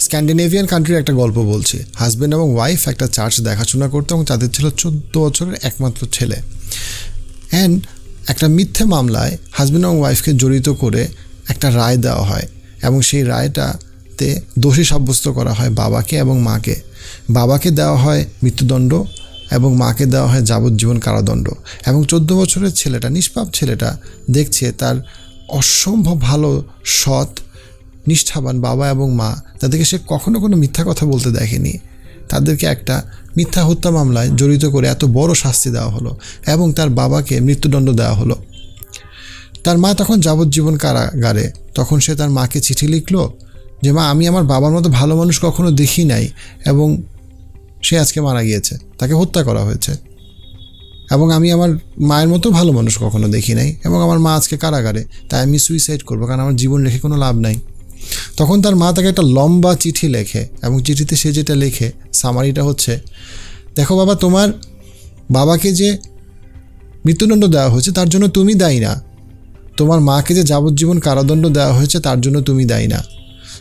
Scandinavian কান্ট্রির একটা গল্প বলছি। হাজব্যান্ড এবং ওয়াইফ একটা চার্চ দেখাশোনা করতো এবং তাদের ছিল চোদ্দ বছরের একমাত্র ছেলে। অ্যান্ড একটা মিথ্যে মামলায় হাজব্যান্ড এবং ওয়াইফকে জড়িত করে একটা রায় দেওয়া হয় এবং সেই রায়টাতে দোষী সাব্যস্ত করা হয় বাবাকে এবং মাকে। বাবাকে দেওয়া হয় মৃত্যুদণ্ড এবং মাকে দেওয়া হয় যাবজ্জীবন কারাদণ্ড। এবং চোদ্দ বছরের ছেলেটা, নিষ্পাপ ছেলেটা দেখছে তার অসম্ভব ভালো সৎ নিষ্ঠাবান বাবা এবং মা, তাদেরকে সে কখনো কোনো মিথ্যা কথা বলতে দেখেনি। তাদেরকে একটা মিথ্যা হত্যা মামলায় জড়িত করে এত বড় শাস্তি দেওয়া হলো এবং তার বাবাকে মৃত্যুদণ্ড দেওয়া হলো। তার মা তখন যাবজ্জীবন কারাগারে। তখন সে তার মাকে চিঠি লিখলো যে, মা, আমি আমার বাবার মতো ভালো মানুষ কখনো দেখি নাই এবং সে আজকে মারা গিয়েছে। তাকে হত্যা করা হয়েছে। এবং আমি আমার মায়ের মতো ভালো মানুষ কখনো দেখি নাই এবং আমার মা আজকে কারাগারে। তাই আমি সুইসাইড করব, কারণ আমার জীবন রেখে কোনো লাভ নাই। তখন তার মা তাকে একটা লম্বা চিঠি লেখে এবং চিঠিতে সে যেটা লেখে সামারিটা হচ্ছে, দেখো বাবা, তোমার বাবাকে যে মৃত্যুদণ্ড দেওয়া হয়েছে, তার জন্য তুমি দায়ী না। তোমার মাকে যে যাবজ্জীবন কারাদণ্ড দেওয়া হয়েছে, তার জন্য তুমি দায়ী না।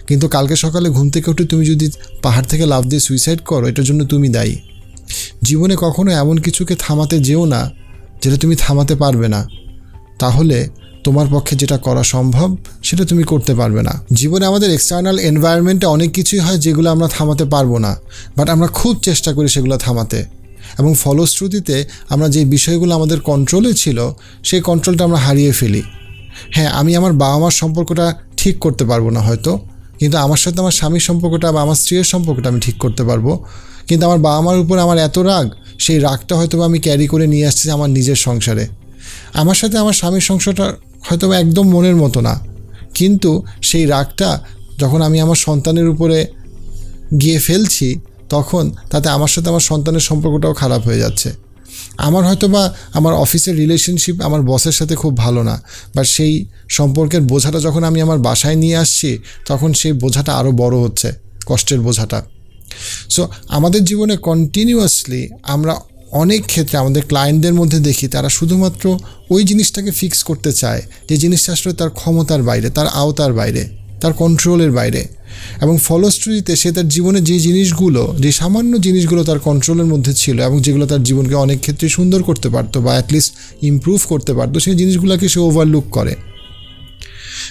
কিন্তু কালকে সকালে ঘুম থেকে উঠে তুমি যদি পাহাড় থেকে লাভ দিয়ে সুইসাইড করো, এটার জন্য তুমি দায়ী। জীবনে কখনো এমন কিছুকে থামাতে যেও না, যেটা তুমি থামাতে পারবে না। তাহলে তোমার পক্ষে যেটা করা সম্ভব, সেটা তুমি করতে পারবে না। জীবনে আমাদের এক্সটার্নাল এনভায়রনমেন্টে অনেক কিছুই হয় যেগুলো আমরা থামাতে পারব না বাট আমরা খুব চেষ্টা করি সেগুলো থামাতে। এবং ফলশ্রুতিতে আমরা যে বিষয়গুলো আমাদের কন্ট্রোলে ছিল, সেই কন্ট্রোলটা আমরা হারিয়ে ফেলি। হ্যাঁ আমি আমার বাবা মার সম্পর্কটা ঠিক করতে পারব না হয়তো, কিন্তু আমার সাথে আমার স্বামীর সম্পর্কটা বা আমার স্ত্রীর সম্পর্কটা আমি ঠিক করতে পারব। কিন্তু আমার বাবা মার উপর আমার এত রাগ, সেই রাগটা হয়তো আমি ক্যারি করে নিয়ে আসছি আমার নিজের সংসারে। আমার সাথে আমার স্বামীর সংসারটা হয়তো একদম মনের মতো না। কিন্তু সেই রাগটা যখন আমি আমার সন্তানের উপরে গিয়ে ফেলছি, তখন তাতে আমার সাথে আমার সন্তানের সম্পর্কটাও খারাপ হয়ে যাচ্ছে। আমার হয়তো বা আমার অফিসের রিলেশনশিপ আমার বসের সাথে খুব ভালো না বা সেই সম্পর্কের বোঝাটা যখন আমি আমার বাসায় নিয়ে আসছি, তখন সেই বোঝাটা আরও বড় হচ্ছে, কষ্টের বোঝাটা। সো আমাদের জীবনে কন্টিনিউয়াসলি আমরা অনেক ক্ষেত্রে আমাদের ক্লায়েন্টদের মধ্যে দেখি, তারা শুধুমাত্র ওই জিনিসটাকে ফিক্স করতে চায়, যে জিনিসটা আসলে তার ক্ষমতার বাইরে, তার আওতার বাইরে, তার কন্ট্রোলের বাইরে। এবং ফলশ্রুতিতে সে তার জীবনে যে জিনিসগুলো, যে সামান্য জিনিসগুলো তার কন্ট্রোলের মধ্যে ছিল এবং যেগুলো তার জীবনকে অনেক ক্ষেত্রে সুন্দর করতে পারতো বা অ্যাটলিস্ট ইমপ্রুভ করতে পারতো, সেই জিনিসগুলোকে সে ওভারলুক করে।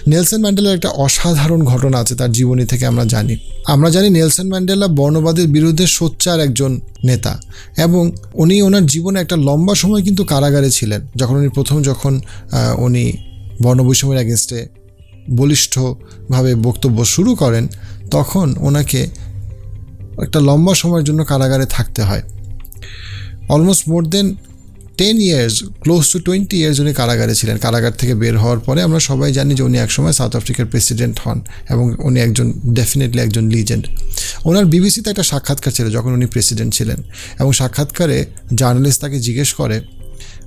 নেলসন ম্যান্ডেলার একটা অসাধারণ ঘটনা আছে তার জীবনী থেকে আমরা জানি। আমরা জানি নেলসন ম্যান্ডেলা বর্ণবাদের বিরুদ্ধে সোচ্চার একজন নেতা এবং উনি ওনার জীবনে একটা লম্বা সময় কিন্তু কারাগারে ছিলেন। যখন উনি প্রথম যখন উনি বর্ণবৈষম্যের অ্যাগেনস্টে বলিষ্ঠভাবে বক্তব্য শুরু করেন, তখন ওনাকে একটা লম্বা সময়ের জন্য কারাগারে থাকতে হয়। Almost more then ten years close to twenty years উনি কারাগারে ছিলেন। কারাগার থেকে বের হওয়ার পরে আমরা সবাই জানি যে উনি একসময় সাউথ আফ্রিকার প্রেসিডেন্ট হন এবং উনি একজন ডেফিনেটলি একজন লিজেন্ড ওনার বিবিসিতে একটা সাক্ষাৎকার ছিল যখন উনি প্রেসিডেন্ট ছিলেন এবং সাক্ষাৎকারে জার্নালিস্ট তাকে জিজ্ঞেস করে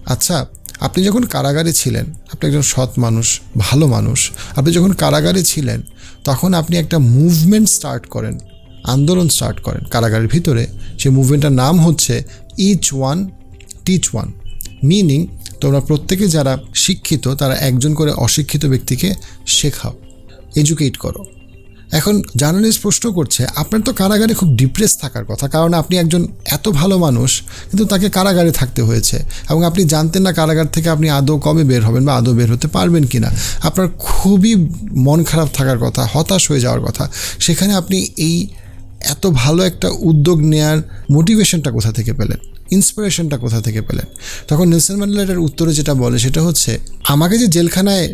আচ্ছা আপনি যখন কারাগারে ছিলেন, আপনি একজন সৎ মানুষ, ভালো মানুষ, আপনি যখন কারাগারে ছিলেন, তখন আপনি একটা মুভমেন্ট স্টার্ট করেন, আন্দোলন স্টার্ট করেন। কারাগারের ভিতরে সেই মুভমেন্টটার নাম হচ্ছে each one teach one meaning তোমরা প্রত্যেকে যারা শিক্ষিত, তারা একজন করে অশিক্ষিত ব্যক্তিকে শেখাও। এডুকেট করো। এখন জার্নালিস্ট প্রশ্ন করছে, আপনার তো কারাগারে খুব ডিপ্রেস থাকার কথা, কারণ আপনি একজন এত ভালো মানুষ, কিন্তু তাকে কারাগারে থাকতে হয়েছে। এবং আপনি জানতেন না কারাগার থেকে আপনি আদৌ কবে বের হবেন বা আদৌ বের হতে পারবেন কি না আপনার খুবই মন খারাপ থাকার কথা, হতাশ হয়ে যাওয়ার কথা। সেখানে আপনি এই এত ভালো একটা উদ্যোগ নেয়ার মোটিভেশনটা কোথা থেকে পেলেন? ইন্সপিরেশনটা কোথা থেকে পেলেন? তখন নেলসন ম্যান্ডেলার উত্তরে যেটা বলে সেটা হচ্ছে, আমাকে যে জেলখানায়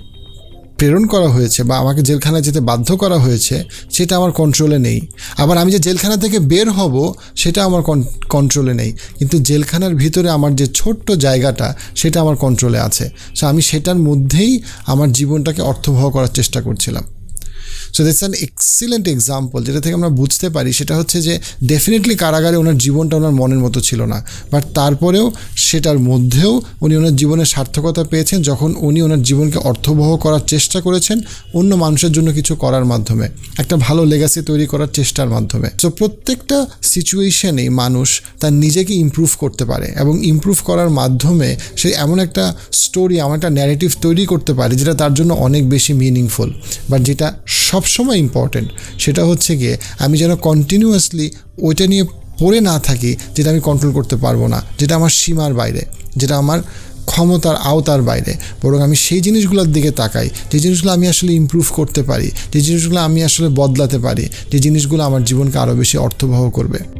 প্রেরণ করা হয়েছে বা আমাকে জেলখানায় যেতে বাধ্য করা হয়েছে, সেটা আমার কন্ট্রোলে নেই। আবার আমি যে জেলখানা থেকে বের হব, সেটা আমার কন্ট্রোলে নেই। কিন্তু জেলখানার ভিতরে আমার যে ছোট্ট জায়গাটা, সেটা আমার কন্ট্রোলে আছে। সো আমি সেটার মধ্যেই আমার জীবনটাকে অর্থবহ করার চেষ্টা করছিলাম। So that's an excellent example যেটা থেকে আমরা বুঝতে পারি, সেটা হচ্ছে যে ডেফিনেটলি কারাগারে ওনার জীবনটা ওনার মনের মতো ছিল না। বাট তারপরেও সেটার মধ্যেও উনি ওনার জীবনের সার্থকতা পেয়েছেন যখন উনি ওনার জীবনকে অর্থবহ করার চেষ্টা করেছেন অন্য মানুষের জন্য কিছু করার মাধ্যমে, একটা ভালো লেগাসি তৈরি করার চেষ্টার মাধ্যমে। সো প্রত্যেকটা সিচুয়েশনেই মানুষ তার নিজেকে ইমপ্রুভ করতে পারে এবং ইমপ্রুভ করার মাধ্যমে সে এমন একটা স্টোরি এমন একটা ন্যারেটিভ তৈরি করতে পারে যেটা তার জন্য অনেক বেশি মিনিংফুল বাট যেটা সবসময় ইম্পর্টেন্ট সেটা হচ্ছে গিয়ে আমি যেন কন্টিনিউয়াসলি ওইটা নিয়ে পড়ে না থাকি, যেটা আমি কন্ট্রোল করতে পারব না, যেটা আমার সীমার বাইরে, যেটা আমার ক্ষমতার আওতার বাইরে। বরং আমি সেই জিনিসগুলোর দিকে তাকাই, যে জিনিসগুলো আমি আসলে ইম্প্রুভ করতে পারি, যে জিনিসগুলো আমি আসলে বদলাতে পারি, যে জিনিসগুলো আমার জীবনকে আরও বেশি অর্থবহ করবে।